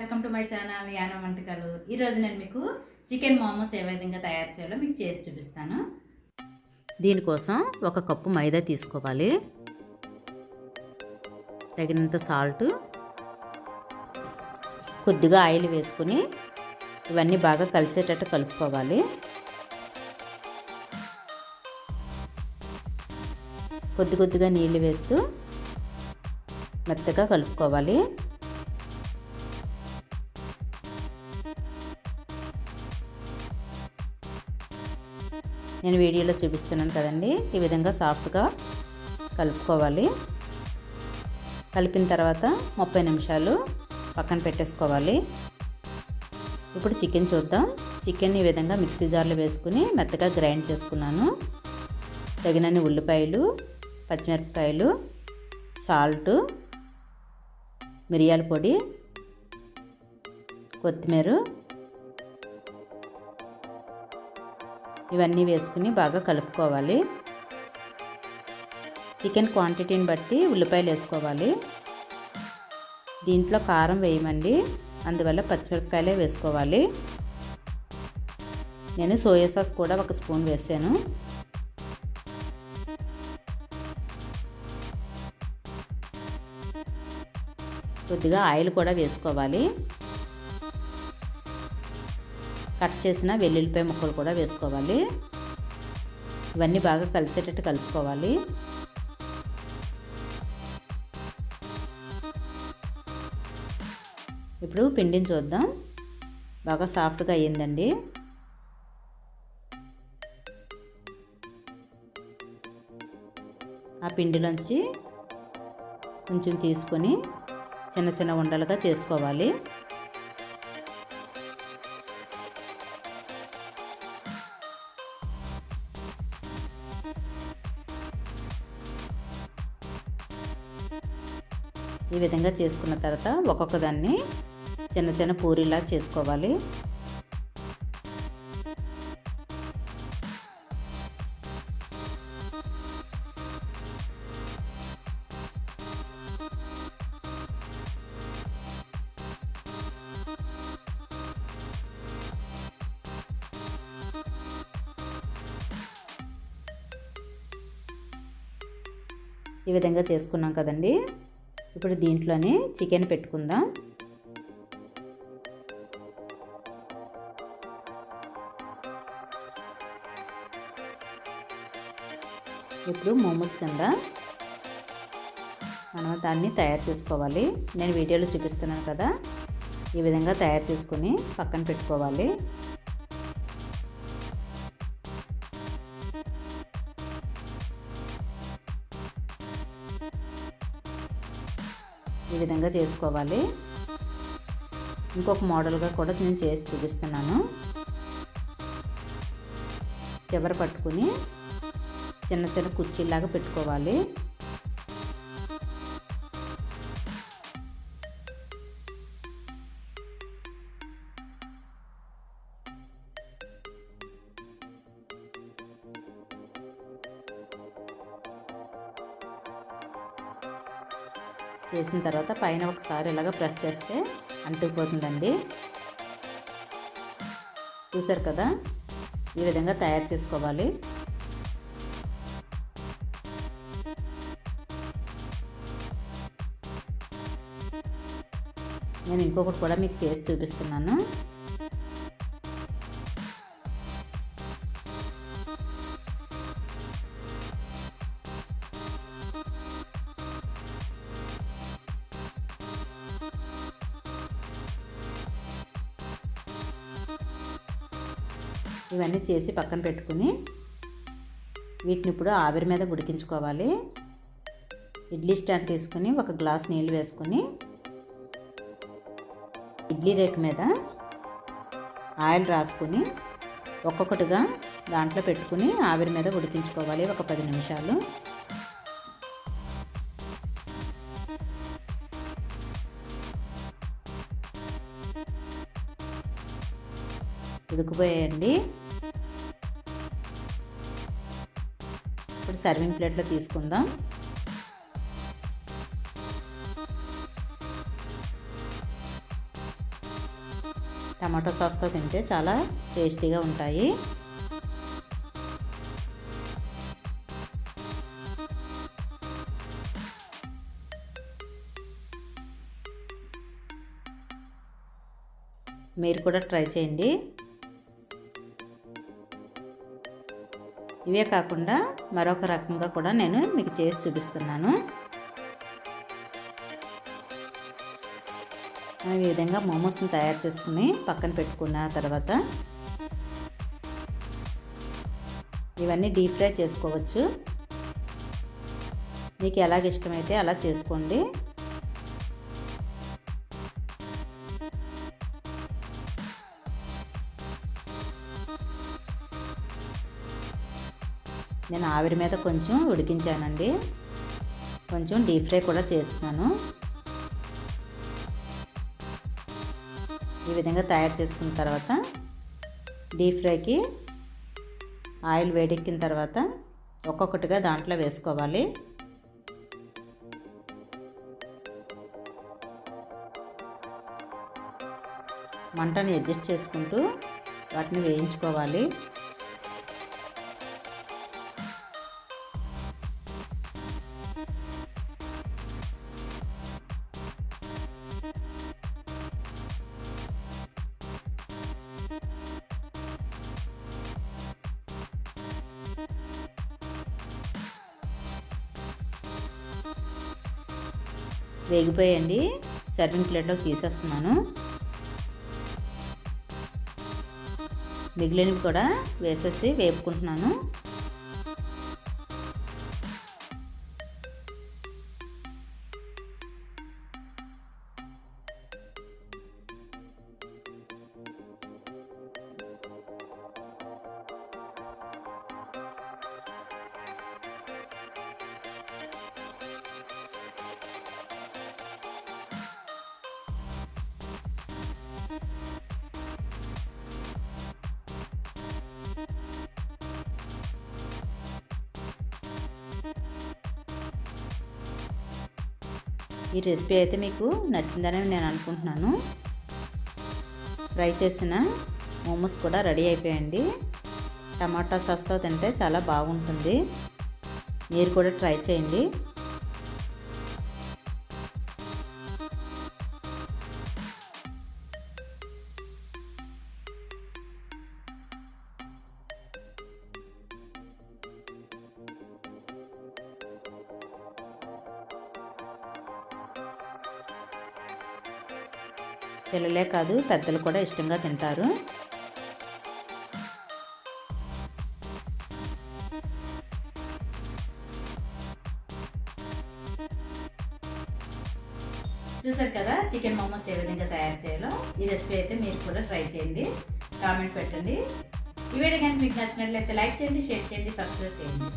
Welcome to my channel యాన వంటకాలు ఈరోజు నేను మీకు చికెన్ మోమోస్ ఏ విధంగా తయారు చేయాలో మీకు చేసి చూపిస్తాను. దీనికోసం ఒక కప్పు మైదా తీసుకోవాలి. తగినంత సాల్ట్. కొద్దిగా ఆయిల్ వేసుకుని ఇవన్నీ బాగా కలిసేటట్టు కలుపుకోవాలి. కొద్ది కొద్దిగా నీళ్ళు వేస్తూ మెత్తగా కలుపుకోవాలి. నేను వీడియోలో చూపిస్తున్నాను కదండి. ఈ విధంగా సాఫ్ట్గా కలుపుకోవాలి. కలిపిన తర్వాత ముప్పై నిమిషాలు పక్కన పెట్టేసుకోవాలి. ఇప్పుడు చికెన్ చూద్దాం. చికెన్ ఈ విధంగా మిక్సీ జార్లో వేసుకుని మెత్తగా గ్రైండ్ చేసుకున్నాను. తగినన్ని ఉల్లిపాయలు పచ్చిమిరపకాయలు సాల్ట్ మిరియాల పొడి కొత్తిమీర ఇవన్నీ వేసుకుని బాగా కలుపుకోవాలి. చికెన్ క్వాంటిటీని బట్టి ఉల్లిపాయలు వేసుకోవాలి. దీంట్లో కారం వేయమండి. అందువల్ల పచ్చిమిరపకాయలే వేసుకోవాలి. నేను సోయా సాస్ కూడా ఒక స్పూన్ వేసాను. కొద్దిగా ఆయిల్ కూడా వేసుకోవాలి. కట్ చేసిన వెల్లుల్లిపాయ ముక్కలు కూడా వేసుకోవాలి. ఇవన్నీ బాగా కలిసేటట్టు కలుపుకోవాలి. ఇప్పుడు పిండిని చూద్దాం. బాగా సాఫ్ట్గా అయ్యిందండి. ఆ పిండిలోంచి కొంచెం తీసుకొని చిన్న చిన్న ఉండలుగా చేసుకోవాలి. ఈ విధంగా చేసుకున్న తర్వాత ఒక్కొక్క దాన్ని చిన్న చిన్న పూరీలా చేసుకోవాలి. ఈ విధంగా చేసుకున్నాం కదండి. ఇప్పుడు దీంట్లోనే చికెన్ పెట్టుకుందాం. ఇప్పుడు మోమోస్ కింద మనం దాన్ని తయారు చేసుకోవాలి. నేను వీడియోలో చూపిస్తున్నాను కదా. ఈ విధంగా తయారు చేసుకొని పక్కన పెట్టుకోవాలి. ఈ విధంగా చేసుకోవాలి. ఇంకొక మోడల్గా కూడా నేను చేసి చూపిస్తున్నాను. చివర పట్టుకుని చిన్న చిన్న కుర్చీలాగా పెట్టుకోవాలి. చేసిన తర్వాత పైన ఒకసారి ఇలాగ ప్రెస్ చేస్తే అంటుకుపోతుందండి. చూసారు కదా? ఈ విధంగా తయారు చేసుకోవాలి. నేను ఇంకొకటి కూడా మీకు చేసి చూపిస్తున్నాను. ఇవన్నీ చేసి పక్కన పెట్టుకుని వీటిని ఇప్పుడు ఆవిరి మీద ఉడికించుకోవాలి. ఇడ్లీ స్టాండ్ తీసుకుని ఒక గ్లాస్ నీళ్ళు వేసుకుని ఇడ్లీ రేక్ మీద ఆయిల్ రాసుకుని ఒక్కొక్కటిగా దాంట్లో పెట్టుకుని ఆవిరి మీద ఉడికించుకోవాలి ఒక పది నిమిషాలు. ఉడికిపోయాయండి ఇప్పుడు సర్వింగ్ ప్లేట్లో తీసుకుందాం. టమాటో సాస్తో తింటే చాలా టేస్టీగా ఉంటాయి. మీరు కూడా ట్రై చేయండి. ఇవే కాకుండా మరొక రకంగా కూడా నేను మీకు చేసి చూపిస్తున్నాను. ఈ విధంగా మోమోస్ని తయారు చేసుకుని పక్కన పెట్టుకున్న తర్వాత ఇవన్నీ డీప్ ఫ్రై చేసుకోవచ్చు. మీకు ఎలాగ ఇష్టమైతే అలా చేసుకోండి. నేను ఆవిరి మీద కొంచెం ఉడికించానండి. కొంచెం డీప్ ఫ్రై కూడా చేస్తున్నాను. ఈ విధంగా తయారు చేసుకున్న తర్వాత డీప్ ఫ్రైకి ఆయిల్ వేడెక్కిన తర్వాత ఒక్కొక్కటిగా దాంట్లో వేసుకోవాలి. మంటని అడ్జస్ట్ చేసుకుంటూ వాటిని వేయించుకోవాలి. వేగిపోయండి. సర్వింగ్ ప్లేట్లోకి తీసేస్తున్నాను. మిగిలినవి కూడా వేసేసి వేపుకుంటున్నాను. ఈ రెసిపీ అయితే మీకు నచ్చిందని నేను అనుకుంటున్నాను. ఫ్రై చేసిన మోమోస్ కూడా రెడీ అయిపోయండి. టమాటా సాస్తో తింటే చాలా బాగుంటుంది. మీరు కూడా ట్రై చేయండి. పిల్లలే కాదు పెద్దలు కూడా ఇష్టంగా తింటారు. చూసారు కదా చికెన్ మోమోస్ ఏ విధంగా తయారు చేయాలో? ఈ రెసిపీ అయితే మీరు కూడా ట్రై చేయండి. కామెంట్ పెట్టండి. ఈ వీడియో కనుక మీకు నచ్చినట్లయితే లైక్ చేయండి షేర్ చేయండి సబ్స్క్రైబ్ చేయండి.